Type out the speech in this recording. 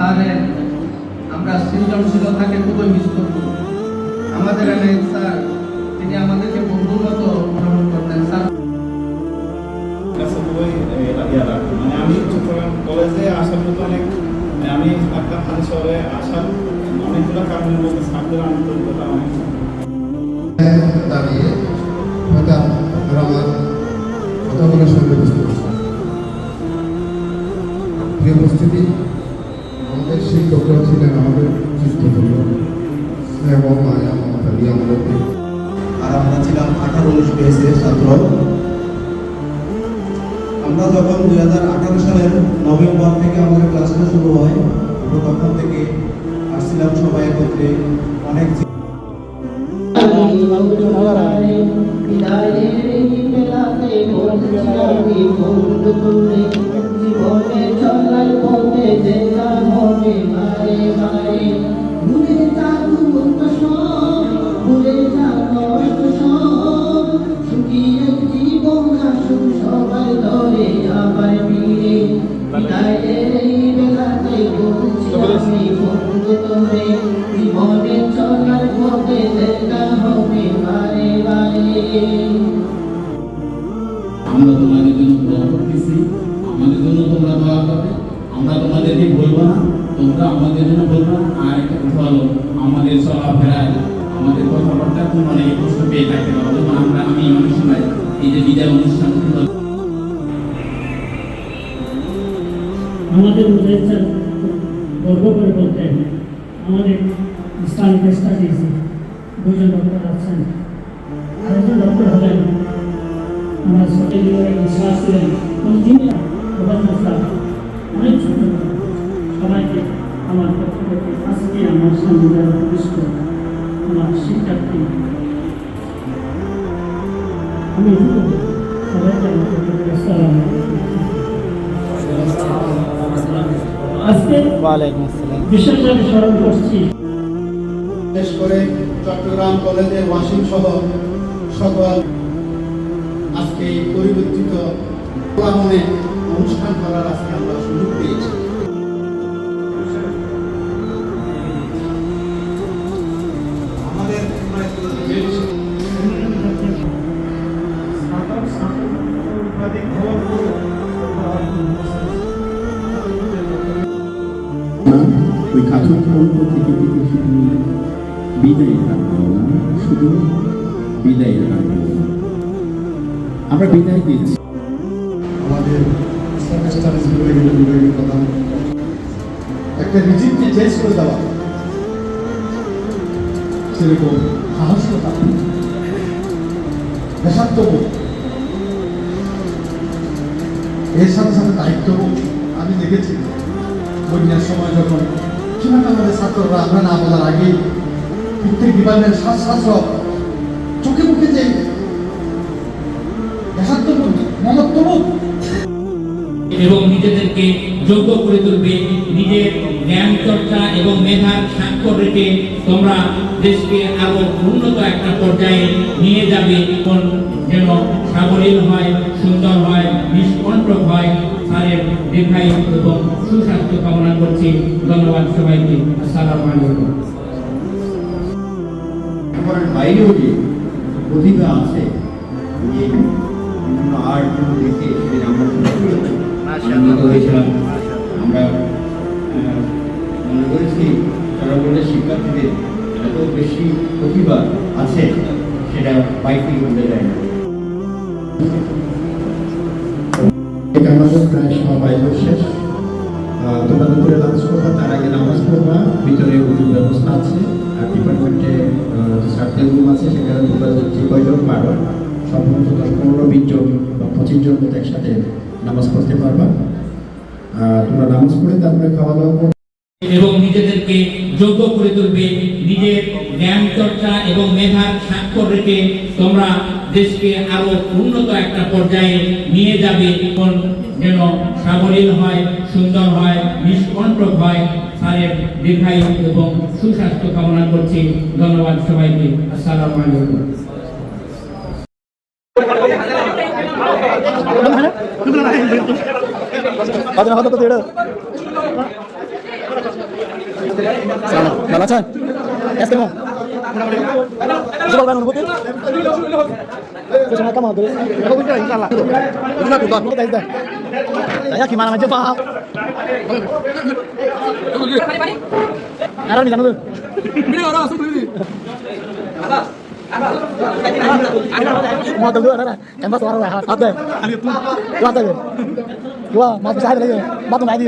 স্যারের আমরা সৃজনশীলতাকে খুবই মিস করব আমাদের এখানে স্যার, তিনি আমাদেরকে বন্ধুর মতো গ্রহণ করতেন, স্যার। মানে আমি চট্টগ্রাম কলেজে আসার মতো অনেক আমি থাকতাম হানি শহরে আসার অনেকগুলো কারণের মধ্যে সাবজেক্ট আন্তরিকতা অনেক দাঁড়িয়ে আপনারা আমার কথাগুলো শুনতে বুঝতে ছাত্র আমরা যখন দুই হাজার আঠারো সালের নভেম্বর থেকে আমাদের ক্লাসটা শুরু হয় আমরা তখন থেকে আসছিলাম সবাই একত্রে অনেক জীবনে চলার পথে যেটা হবে মারে মারে বন্ধু তোরে জীবনে চলার পথে যেটা হবে বারে বারে। আমরা তোমাদের জন্য দোয়া করতেছি আমাদের জন্য তোমরা দোয়া করবে আমরা তোমাদেরকে বলব না তোমরা আমাদের জন্য বলব না। আর একটা কথা হলো আমাদের চলাফেরায় আমাদের কথাবার্তা তুমি অনেকে কষ্ট পেয়ে থাকতে পারো। যেমন আমরা আমি অনেক সময় এই যে বিদায় অনুষ্ঠান আমাদের উদ্দেশ্যের গর্ব করে বলতেন আমাদের ইসলামিক স্টাডিজ দুজন ডক্টর আছেন। আরেকজন ডক্টর হলেন আমার সঠিক বিশ্বাস ছিলেন অনেক ছোট সবাইকে আমার পক্ষ থেকে আজকে আমার সামনে যারা আমার শিক্ষার্থী, আমি সবাইকে আমার পক্ষ থেকে আজকে বিশেষভাবে স্মরণ করছি। বিশেষ করে চট্টগ্রাম কলেজের ওয়াসিম সহ সকল আজকে এই পরিবর্তিত অনুষ্ঠান করার আজকে আমরা সুযোগ পেয়েছি। ওই কাঠুর কল্প থেকে থেকে শুধু বিদায়ের গান না শুধু বিদায়ের গান আমরা। বিদায় দিচ্ছি আমাদের একটা রিজিমকে চেঞ্জ করে দেওয়া। সেরকম সাহসিকতা। দেশাত্মবোধ। এর সাথে সাথে দায়িত্ববোধ। আমি দেখেছি। বন্যার সময় যখন কীভাবে আমাদের ছাত্ররা আমরা না বলার আগেই প্রত্যেক ডিপার্টমেন্ট শ্বাস চোখে মুখে যে এবং নিজেদেরকে যোগ্য করে তুলবে, নিজের জ্ঞান চর্চা এবং মেধার স্বাক্ষর রেখে তোমরা দেশকে আরও উন্নত একটা পর্যায়ে নিয়ে যাবে। যেন সাবলীল হয়, সুন্দর হয়, নিষ্কণ্টক হয়। স্যারের দীর্ঘায়ু এবং সুস্বাস্থ্য কামনা করছি। ধন্যবাদ সবাইকে। আসসালামু আলাইকুম। আমার বাইরেও যে প্রতিভা আছে যে বিভিন্ন আর্ট দেখে সেটা আমরা খুবই হয়েছিলাম। আমরা মনে করেছি তারা বলে শিক্ষার্থীদের এত বেশি প্রতিভা আছে সেটা বাইকে বলতে যায় না। আমাদের প্রায় সবাই শেষ। তোমরা দুপুরে লাঞ্চ করবা, তার আগে নামাজ পড়বা। ভিতরে ব্যবস্থা আছে। আর ডিপার্টমেন্টে সার্কেল রুম আছে, সেখানে তোমরা যে কয়জন? পারো সম্ভবত দশ, পনেরো, বিশ জন বা পঁচিশ জন একসাথে নামাজ পড়তে পারবা। আর তোমরা নামাজ পড়ে তারপরে খাওয়া দাওয়া এবং নিজেদেরকে যোগ্য করে তুলবে। নিজের জ্ঞান চর্চা এবং মেধার স্বাক্ষর রেখে তোমরা দেশকে আরও উন্নত একটা পর্যায়ে নিয়ে যাবে। যেন সাবলীল হয়, সুন্দর হয়, নিষ্কণ্টক হয় স্যারের দীর্ঘায়ু এবং সুস্বাস্থ্য কামনা করছি। ধন্যবাদ সবাইকে। আসসালামু আলাইকুম। ভালো আছেন আজকে কেমন সকাল বেলা অনুভূতি কিছু না কেমন ইনশাআল্লাহ বুঝলা তো বাদ তাই তাই saya gimana aja pak Arah nih kan lu Ini orang langsung beli Mau dulu ada kan pas orang lah ada Lu ada ya Gua mau bisa ada lagi